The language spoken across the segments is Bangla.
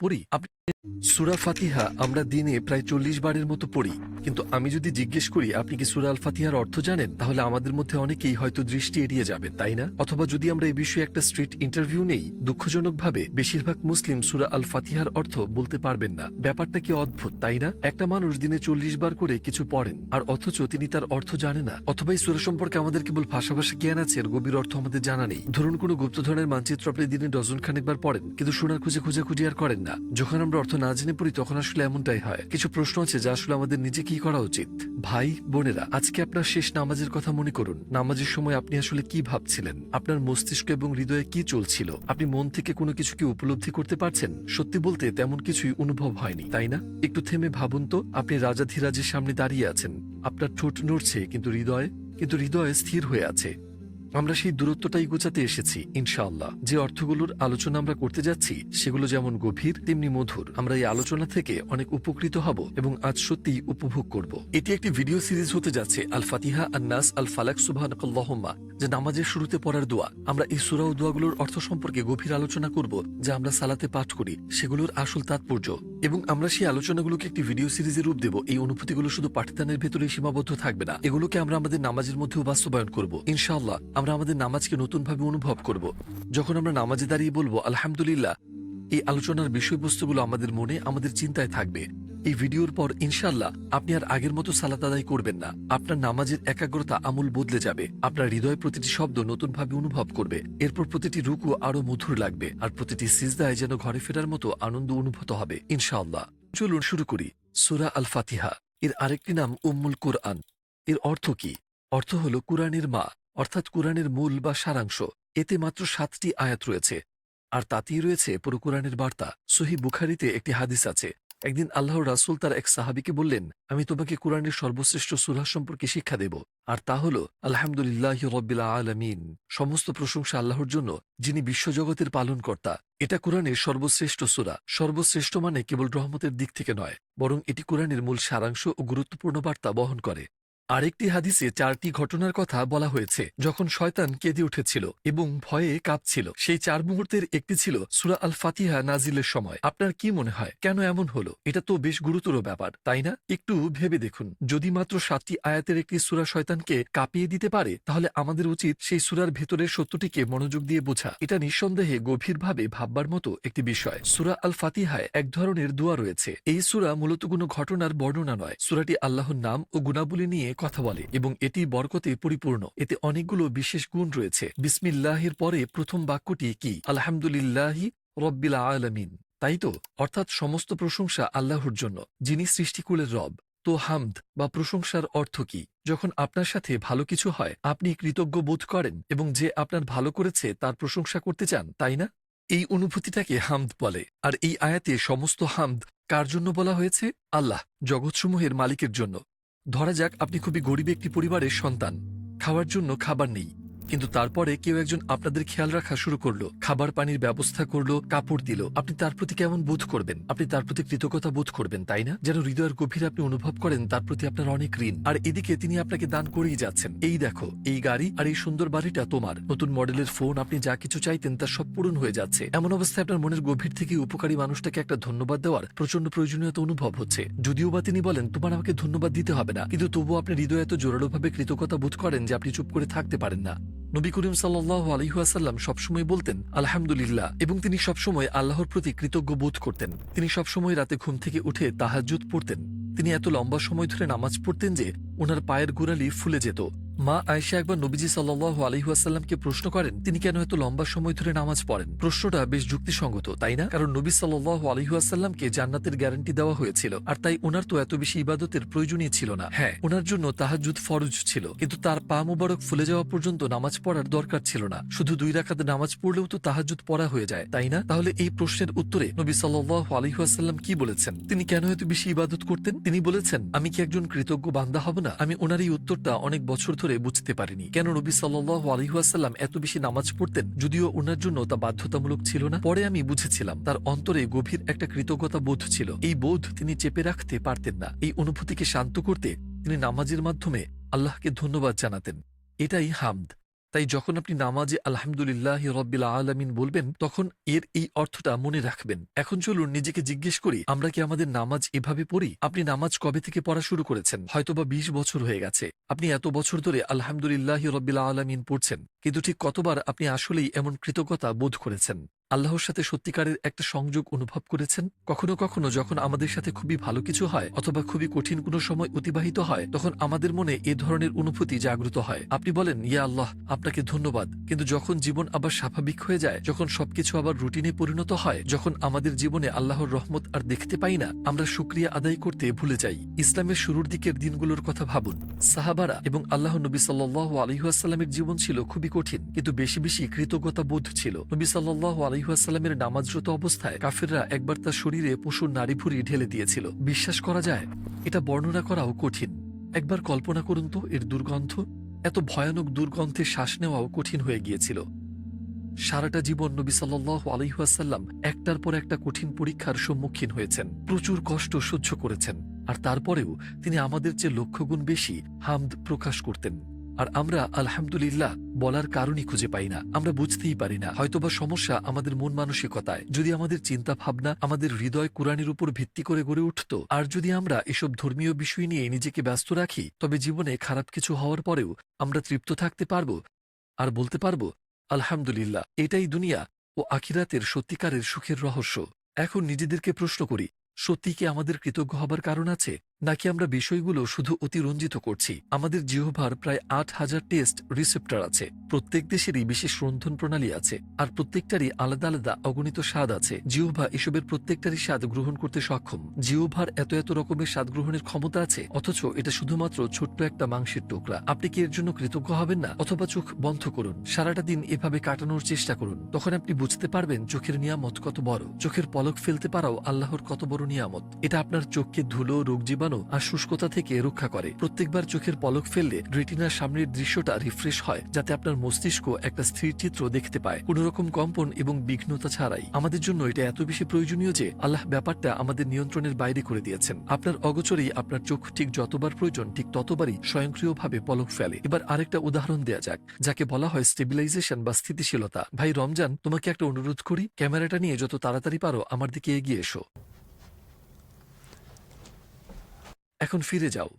পড়ি। আপনি সুরা ফাতিহা আমরা দিনে প্রায় চল্লিশ বারের মতো পড়ি। কিন্তু আমি যদি জিজ্ঞেস করি, আপনি কি সুরা আল ফাতিহার অর্থ জানেন? তাহলে আমাদের মধ্যে অনেকেই হয়তো দৃষ্টি এড়িয়ে যাবেন, তাই না? অথবা যদি আমরা এই বিষয়ে একটা স্ট্রিট ইন্টারভিউ নেই, দুঃখজনকভাবে বেশিরভাগ মুসলিম সুরা আল ফাতিহার অর্থ বলতে পারবেন না। ব্যাপারটা কি অদ্ভুত, তাই না? একটা মানুষ দিনে চল্লিশ বার করে কিছু পড়েন, আর অথচ তিনি তার অর্থ জানে না। অথবা এই সুরা সম্পর্কে আমাদের কেবল ভাষা ভাষা জ্ঞান আছে, এর গভীর অর্থ আমাদের জানা নেই। ধরুন কোনো গুপ্তধনের মানচিত্র আপনি দিনে ডজন খানেকবার পড়েন, কিন্তু শোনার খুঁজে খুঁজে খুঁজে আর করেন না। যখন আমরা অর্থ না জেনে পড়ি তখন আসলে এমনটাই হয়। কিছু প্রশ্ন আছে যা আসলে আমাদের নিজে কি করা উচিত। ভাই, বোনেরা, আজকে আপনার শেষ নামাজের কথা মনে করুন। নামাজের সময় আপনি আসলে কি ভাবছিলেন? আপনার মস্তিষ্ক এবং হৃদয়ে কি চলছিল? আপনি মন থেকে কোনো কিছুকে উপলব্ধি করতে পারছেন? সত্যি বলতে তেমন কিছুই অনুভব হয়নি, তাই না? একটু থেমে ভাবুন তো, আপনি রাজাধিরাজের সামনে দাঁড়িয়ে আছেন। আপনার ঠোঁট নড়ছে, কিন্তু হৃদয়, কিন্তু হৃদয়ে স্থির হয়ে আছে। আমরা সেই দূরত্বটাই গোছাতে এসেছি, ইনশাআল্লাহ। যে অর্থগুলোর আলোচনা আমরা করতে যাচ্ছি, সেগুলো যেমন গভীর, তেমনি মধুর। আমরা এই আলোচনা থেকে অনেক উপকৃত হব এবং আজ সত্যিই উপভোগ করব। এটি একটি ভিডিও সিরিজ হতে যাচ্ছে, আল ফাতিহা, আন নাস, আল ফালাক, সুবহানাকাল্লাহুম্মা, যে নামাজের শুরুতে পড়ার দোয়া। আমরা এই সূরা ও দোয়াগুলোর অর্থ সম্পর্কে গভীর আলোচনা করব, যা আমরা সালাতে পাঠ করি, সেগুলোর আসল তাৎপর্য। এবং আমরা সেই আলোচনাগুলোকে একটি ভিডিও সিরিজে রূপ দেব। এই অনুভূতিগুলো শুধু পাঠদানের ভেতরে সীমাবদ্ধ থাকবে না। এগুলোকে আমরা আমাদের নামাজের মধ্যেও বাস্তবায়ন করব, ইনশাআল্লাহ। আমরা আমাদের নামাজকে নতুনভাবে অনুভব করব। যখন আমরা নামাজে দাঁড়িয়ে বলব, আলহামদুলিল্লাহ, এই আলোচনার বিষয়বস্তুগুলো আমাদের মনে, আমাদের চিন্তায় থাকবে। এই ভিডিওর পর ইনশাল্লাহ আপনি আর আগের মতো সালাত আদায় করবেন না। আপনার নামাজের একাগ্রতা আমূল বদলে যাবে। আপনার হৃদয় প্রতিটি শব্দ নতুনভাবে অনুভব করবে। এরপর প্রতিটি রুকু আরও মধুর লাগবে আর প্রতিটি সিজদায় যেন ঘরে ফেরার মতো আনন্দ অনুভূত হবে, ইনশাআল্লাহ। চলুন শুরু করি। সুরা আল ফাতিহা এর আরেকটি নাম উম্মুল কুরআন। এর অর্থ কি? অর্থ হল কুরআনের মা। অর্থাৎ কোরআনের মূল বা সারাংশ। এতে মাত্র সাতটি আয়াত রয়েছে। আর তাতেই রয়েছে পুরো কোরআনের বার্তা। সহি বুখারিতে একটি হাদিস আছে। একদিন আল্লাহ রাসূল তার এক সাহাবীকে বললেন, আমি তোমাকে কোরআনের সর্বশ্রেষ্ঠ সুরা সম্পর্কে শিক্ষা দেব। আর তা হল, আলহামদুলিল্লাহ রব্বিল আলামিন। সমস্ত প্রশংসা আল্লাহর জন্য, যিনি বিশ্বজগতের পালনকর্তা। এটা কোরআনের সর্বশ্রেষ্ঠ সুরা। সর্বশ্রেষ্ঠ মানে কেবল রহমতের দিক থেকে নয়, বরং এটি কোরআনের মূল সারাংশ ও গুরুত্বপূর্ণ বার্তা বহন করে। আরেকটি হাদিসে চারটি ঘটনার কথা বলা হয়েছে, যখন শয়তান কেঁদে উঠেছিল এবং ভয়ে কাঁপছিল। সেই চার মুহূর্তের একটি ছিল সুরা আল ফাতিহা নাজিলের সময়। আপনার কি মনে হয়, কেন এমন হলো? এটা তো বেশ গুরুতর ব্যাপার, তাই না? একটু ভেবে দেখুন। যদি মাত্র সাতটি আয়াতের একটি সুরা শয়তানকে কাঁপিয়ে দিতে পারে, তাহলে আমাদের উচিত সেই সুরার ভেতরের সত্যটিকে মনোযোগ দিয়ে বোঝা। এটা নিঃসন্দেহে গভীরভাবে ভাববার মতো একটি বিষয়। সুরা আল ফাতিহায় এক ধরনের দোয়া রয়েছে। এই সুরা মূলত কোনো ঘটনার বর্ণনা নয়। সুরাটি আল্লাহর নাম ও গুণাবলী নিয়ে কথা বলে এবং এটি বরকতে পরিপূর্ণ। এতে অনেকগুলো বিশেষ গুণ রয়েছে। বিসমিল্লাহের পরে প্রথম বাক্যটি কি? আলহামদুলিল্লাহি রব্বিল আলামিন। তাই তো? অর্থাৎ সমস্ত প্রশংসা আল্লাহর জন্য। যিনি সৃষ্টিকুলের রব, তো হামদ বা প্রশংসার অর্থ কি? যখন আপনার সাথে ভালো কিছু হয়, আপনি কৃতজ্ঞ বোধ করেন এবং যে আপনার ভালো করেছে তার প্রশংসা করতে চান, তাই না? এই অনুভূতিটাকে হামদ বলে। আর এই আয়াতে সমস্ত হামদ কার জন্য বলা হয়েছে? আল্লাহ, জগৎসমূহের মালিকের জন্য। ধরা যাক আপনি খুবই গরিব একটি পরিবারের সন্তান। খাওয়ার জন্য খাবার নেই। কিন্তু তারপরে কেউ একজন আপনাদের খেয়াল রাখা শুরু করল, খাবার পানির ব্যবস্থা করল, কাপড় দিল। আপনি তার প্রতি কেমন বোধ করবেন? আপনি তার প্রতি কৃতজ্ঞতা বোধ করবেন, তাই না? যেন হৃদয়ের গভীরে আপনি অনুভব করেন, তার প্রতি আপনার অনেক ঋণ। আর এদিকে তিনি আপনাকে দান করেই যাচ্ছেন। এই দেখো, এই গাড়ি আর এই সুন্দর বাড়িটা তোমার। নতুন মডেলের ফোন, আপনি যা কিছু চাইতেন তার সব পূরণ হয়ে যাচ্ছে। এমন অবস্থায় আপনার মনের গভীর থেকে উপকারী মানুষটাকে একটা ধন্যবাদ দেওয়ার প্রচণ্ড প্রয়োজনীয়তা অনুভব হচ্ছে। যদিও বা তিনি বলেন, তোমার আমাকে ধন্যবাদ দিতে হবে না। কিন্তু তবুও আপনি হৃদয় এত জোরালোভাবে কৃতজ্ঞতা বোধ করেন যে আপনি চুপ করে থাকতে পারেন না। নবী করিম সাল্লাহ আলহিহাসাল্লাম সবসময় বলতেন, আলহামদুলিল্লাহ। এবং তিনি সবসময় আল্লাহর প্রতি কৃতজ্ঞ বোধ করতেন। তিনি সবসময় রাতে ঘুম থেকে উঠে তাহাজুদ পড়তেন। তিনি এত লম্বা সময় ধরে নামাজ পড়তেন যে, ওনার পায়ের গোড়ালি ফুলে যেত। মা আয়েশা একবার নবীজি সাল্লাহ আলহিহাসাল্লামকে প্রশ্ন করেন, তিনি কেন এত লম্বা সময় ধরে নামাজ পড়েন? প্রশ্নটা বেশ যুক্তিসঙ্গত, তাই না? কারণ নবী সাল্লাহ আলহিহাসাল্লামকে জান্নাতের গ্যারান্টি দেওয়া হয়েছিল, আর তাই ওনার তো এত বেশি ইবাদতের প্রয়োজনীয় ছিল না। হ্যাঁ ওনার জন্য তাহাজুদ ফরজ ছিল, কিন্তু তার পা মুবারক ফুলে যাওয়া পর্যন্ত নামাজ পড়ার দরকার ছিল না। শুধু দুই রাখাতে নামাজ পড়লেও তো তাহাজুদ পড়া হয়ে যায়, তাই না? তাহলে এই প্রশ্নের উত্তরে নবী সাল্লাহ আলহিহাসাল্লাম কি বলেছেন? তিনি কেন এত বেশি ইবাদত করতেন? তিনি বলেছেন, আমি কি একজন কৃতজ্ঞ বান্দা হব না? আমি ওনার এই উত্তরটা অনেক বছর বুঝতে পারিনি। কেন নবী সাল্লাহ আলহিহাসাল্লাম এত বেশি নামাজ পড়তেন? যদিও ওনার জন্য তা বাধ্যতামূলক ছিল না। পরে আমি বুঝেছিলাম, তার অন্তরে গভীর একটা কৃতজ্ঞতা বোধ ছিল। এই বোধ তিনি চেপে রাখতে পারতেন না। এই অনুভূতিকে শান্ত করতে তিনি নামাজের মাধ্যমে আল্লাহকে ধন্যবাদ জানাতেন। এটাই হামদ। তাই যখন আপনি নামাজে আলহামদুলিল্লাহ রব্বিল আলমিন বলবেন, তখন এর এই অর্থটা মনে রাখবেন। এখন চলুন নিজেকে জিজ্ঞেস করি, আমরা কি আমাদের নামাজ এভাবে পড়ি? আপনি নামাজ কবে থেকে পড়া শুরু করেছেন? হয়তোবা বিশ বছর হয়ে গেছে। আপনি এত বছর ধরে আলহামদুলিল্লাহ রব্বিল আলমিন পড়ছেন, কিন্তু ঠিক কতবার আপনি আসলেই এমন কৃতজ্ঞতা বোধ করেছেন? আল্লাহর সাথে সত্যিকারের একটা সংযোগ অনুভব করেছেন? কখনো কখনো যখন আমাদের সাথে খুবই ভালো কিছু হয় অথবা খুবই কঠিন কোনো সময় অতিবাহিত হয়, তখন আমাদের মনে এ ধরনের অনুভূতি জাগ্রত হয়। আপনি বলেন, ইয়া আল্লাহ, আপনাকে ধন্যবাদ। কিন্তু যখন জীবন আবার স্বাভাবিক হয়ে যায়, যখন সবকিছু আবার রুটিনে পরিণত হয়, যখন আমাদের জীবনে আল্লাহর রহমত আর দেখতে পাই না, আমরা সুক্রিয়া আদায় করতে ভুলে যাই। ইসলামের শুরুর দিকের দিনগুলোর কথা ভাবুন। সাহাবারা এবং আল্লাহ নবী সাল্লাহ আলহিহাস্লামের জীবন ছিল খুবই কঠিন, কিন্তু বেশি বেশি কৃতজ্ঞতা বোধ ছিল। নবী সাল্লাহ আলহিহাস্লামের নামাজরত অবস্থায় কাফেররা একবার তার শরীরে পশুর নারী ভুরি ঢেলে দিয়েছিল। বিশ্বাস করা যায়, এটা বর্ণনা করাও কঠিন। একবার কল্পনা করুন তো, এর দুর্গন্ধ, এত ভয়ানক দুর্গন্ধে শ্বাস নেওয়াও কঠিন হয়ে গিয়েছিল। সারাটা জীবন নবী সাল্লাহ আলহিহাসাল্লাম একটার পর একটা কঠিন পরীক্ষার সম্মুখীন হয়েছেন, প্রচুর কষ্ট সহ্য করেছেন, আর তারপরেও তিনি আমাদের চেয়ে লক্ষ্যগুণ বেশি হামদ প্রকাশ করতেন। আর আমরা আলহামদুলিল্লাহ বলার কারণই খুঁজে পাই না। আমরা বুঝতেই পারি না। হয়তোবা সমস্যা আমাদের মন মানসিকতায়। যদি আমাদের চিন্তা ভাবনা আমাদের হৃদয় কোরআনের উপর ভিত্তি করে গড়ে উঠত, আর যদি আমরা এসব ধর্মীয় বিষয় নিয়ে নিজেকে ব্যস্ত রাখি, তবে জীবনে খারাপ কিছু হওয়ার পরেও আমরা তৃপ্ত থাকতে পারব আর বলতে পারব, আলহামদুলিল্লাহ, এটাই দুনিয়া ও আখিরাতের সত্যিকারের সুখের রহস্য। এখন নিজেদেরকে প্রশ্ন করি, সত্যি কি আমাদের কৃতজ্ঞ হবার কারণ আছে? নাকি আমরা বিষয়গুলো শুধু অতিরঞ্জিত করছি? আমাদের জিহ্বার প্রায় আট হাজার টেস্ট রিসেপ্টার আছে। প্রত্যেক দেশেরই বিশেষ রন্ধন প্রণালী আছে, আর প্রত্যেকটারই আলাদা আলাদা অগণিত স্বাদ আছে। জিহ্বা এসবের প্রত্যেকটারই স্বাদ গ্রহণ করতে সক্ষম। জিহ্বার এত এত রকমের স্বাদ গ্রহণের ক্ষমতা আছে, অথচ এটা শুধুমাত্র ছোট্ট একটা মাংসের টুকরা। আপনি কি এর জন্য কৃতজ্ঞ হবেন না? অথবা চোখ বন্ধ করুন। সারাটা দিন এভাবে কাটানোর চেষ্টা করুন। তখন আপনি বুঝতে পারবেন চোখের নিয়ামত কত বড়। চোখের পলক ফেলতে পারাও আল্লাহর কত বড় নিয়ামত। এটা আপনার চোখকে ধুলো, রোগ জীবাণু আর শুষ্কতা থেকে রক্ষা করে। প্রত্যেকবার চোখের পলক ফেললে রেটিনার সামনের দৃশ্যটা রিফ্রেশ হয়, যাতে আপনার মস্তিষ্ক একটা স্থির চিত্র দেখতে পায়। কোন রকম কম্পন এবং বিঘ্নতা ছাড়াই। আমাদের জন্য এটা এত বেশি প্রয়োজনীয় যে, আল্লাহ ব্যাপারটা আমাদের নিয়ন্ত্রণের বাইরে করে দিয়েছেন। আপনার অগোচরেই আপনার চোখ ঠিক যতবার প্রয়োজন, ঠিক ততবারই স্বয়ংক্রিয়ভাবে পলক ফেলে। এবার আরেকটা উদাহরণ দেয়া যাক, যাকে বলা হয় স্টেবিলাইজেশন বা স্থিতিশীলতা। ভাই রমজান, তোমাকে একটা অনুরোধ করি, ক্যামেরাটা নিয়ে যত তাড়াতাড়ি পারো আমার দিকে এগিয়ে এসো। এখন ফিরে যাও।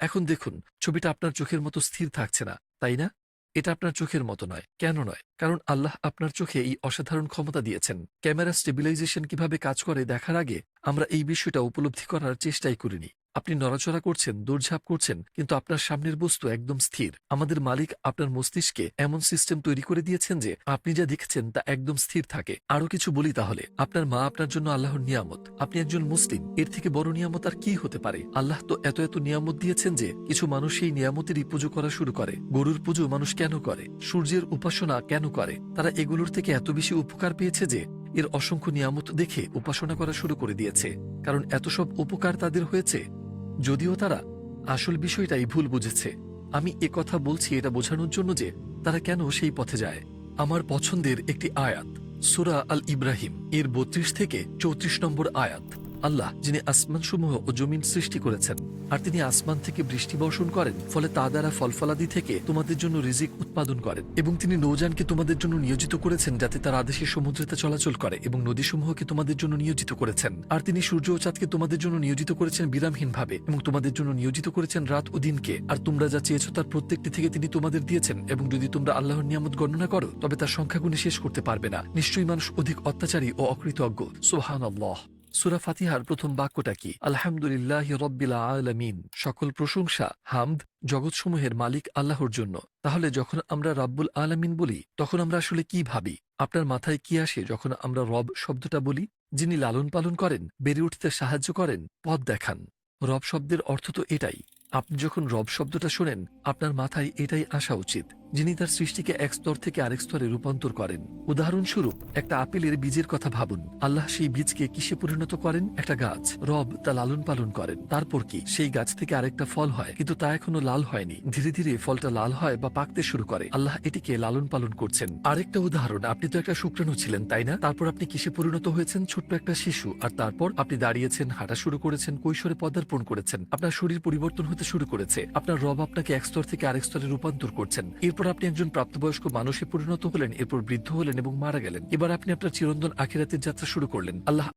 এখন দেখুন, ছবিটা আপনার চোখের মতো স্থির থাকছে না, তাই না? এটা আপনার চোখের মতো নয়, কেন নয়? কারণ আল্লাহ আপনার চোখে এই অসাধারণ ক্ষমতা দিয়েছেন। ক্যামেরা স্টেবিলাইজেশন কীভাবে কাজ করে দেখার আগে আমরা এই বিষয়টা উপলব্ধি করার চেষ্টাই করিনি। আপনি নড়াচড়া করছেন, দৌড়ঝাঁপ করছেন, কিন্তু আপনার সামনের বস্তু একদম স্থির। আমাদের মালিক আপনার মস্তিষ্কে এমন সিস্টেম তৈরি করে দিয়েছেন যে, আপনি যা দেখছেন তা একদম স্থির থাকে। আরও কিছু বলি তাহলে। আপনার মা আপনার জন্য আল্লাহর নিয়ামত। আপনি একজন মুসলিম। এর থেকে বড় নিয়ামত আর কি হতে পারে? আল্লাহ তো এত এত নিয়ামত দিয়েছেন যে, কিছু মানুষ সেই নিয়ামতেরই পুজো করা শুরু করে। গরুর পুজো মানুষ কেন করে? সূর্যের উপাসনা কেন করে? তারা এগুলোর থেকে এত বেশি উপকার পেয়েছে যে, এর অসংখ্য নিয়ামত দেখে উপাসনা করা শুরু করে দিয়েছে। কারণ এত সব উপকার তাদের হয়েছে। যদিও তারা আসল বিষয়টাই ভুল বুঝেছে। আমি কথা বলছি এটা বোঝানোর জন্য যে তারা কেন সেই পথে যায়। আমার পছন্দের একটি আয়াত, সুরা আল ইব্রাহিম এর বত্রিশ থেকে চৌত্রিশ নম্বর আয়াত। আল্লাহ, যিনি আসমানসমূহ ও জমিন সৃষ্টি করেছেন, আর তিনি আসমান থেকে বৃষ্টি বর্ষণ করেন, ফলে তা দ্বারা ফলফলাদি থেকে তোমাদের জন্য রিজিক উৎপাদন করেন, এবং তিনি নৌযানকে তোমাদের জন্য নিয়োজিত করেছেন যাতে তার আদেশে সমুদ্রেতে চলাচল করে, এবং নদীসমূহকে তোমাদের জন্য নিয়োজিত করেছেন। আর তিনি সূর্য ও চাঁদকে তোমাদের জন্য নিয়োজিত করেছেন বিরামহীনভাবে, এবং তোমাদের জন্য নিয়োজিত করেছেন রাত ও দিনকে। আর তোমরা যা চেয়েছ তার প্রত্যেকটি থেকে তিনি তোমাদের দিয়েছেন, এবং যদি তোমরা আল্লাহর নিয়ামত গণনা করো, তবে তার সংখ্যাগুণে শেষ করতে পারবে না। নিশ্চয়ই মানুষ অধিক অত্যাচারী ও অকৃতজ্ঞ। সোহান আল্লাহ সুরা ফাতিহার প্রথম বাক্যটা কি? আলহামদুলিল্লাহ রব্বিল আলমিন। সকল প্রশংসা, হামদ, জগৎসমূহের মালিক আল্লাহর জন্য। তাহলে যখন আমরা রাব্বুল আলামিন বলি, তখন আমরা আসলে কি ভাবি? আপনার মাথায় কি আসে যখন আমরা রব শব্দটা বলি? যিনি লালন পালন করেন, বেড়ে উঠতে সাহায্য করেন, পথ দেখান। রব শব্দের অর্থ তো এটাই। আপনি যখন রব শব্দটা শোনেন, আপনার মাথায় এটাই আসা উচিত। যিনি তার সৃষ্টিকে এক স্তর থেকে আরেক স্তরে রূপান্তর করেন। উদাহরণস্বরূপ, একটা আপেলের বীজের কথা ভাবুন। আল্লাহ সেই বীজকে কিসে পরিণত করেন? একটা গাছ। রব তা লালন পালন করেন। তারপর কি? সেই গাছ থেকে আরেকটা ফল হয়, কিন্তু তা এখনও লাল হয়নি। ধীরে ধীরে ফলটা লাল হয় বা পাকতে শুরু করে। আল্লাহ এটিকে লালন পালন করছেন। আরেকটা উদাহরণ, আপনি তো একটা শুক্রাণু ছিলেন, তাই না? তারপর আপনি কিসে পরিণত হয়েছেন? ছোট্ট একটা শিশু। আর তারপর আপনি দাঁড়িয়েছেন, হাঁটা শুরু করেছেন, কৈশোরে পদার্পণ করেছেন। আপনার শরীর পরিবর্তন হতে শুরু করেছে। আপনার রব আপনাকে এক স্তর থেকে আরেক স্তরে রূপান্তর করছেন। এরপর আপনি একজন প্রাপ্তবয়স্ক মানুষে পরিণত হলেন, এরপর বৃদ্ধ হলেন এবং মারা গেলেন। এবার আপনি আপনার চিরন্তন আখিরাতের যাত্রা শুরু করলেন। আল্লাহ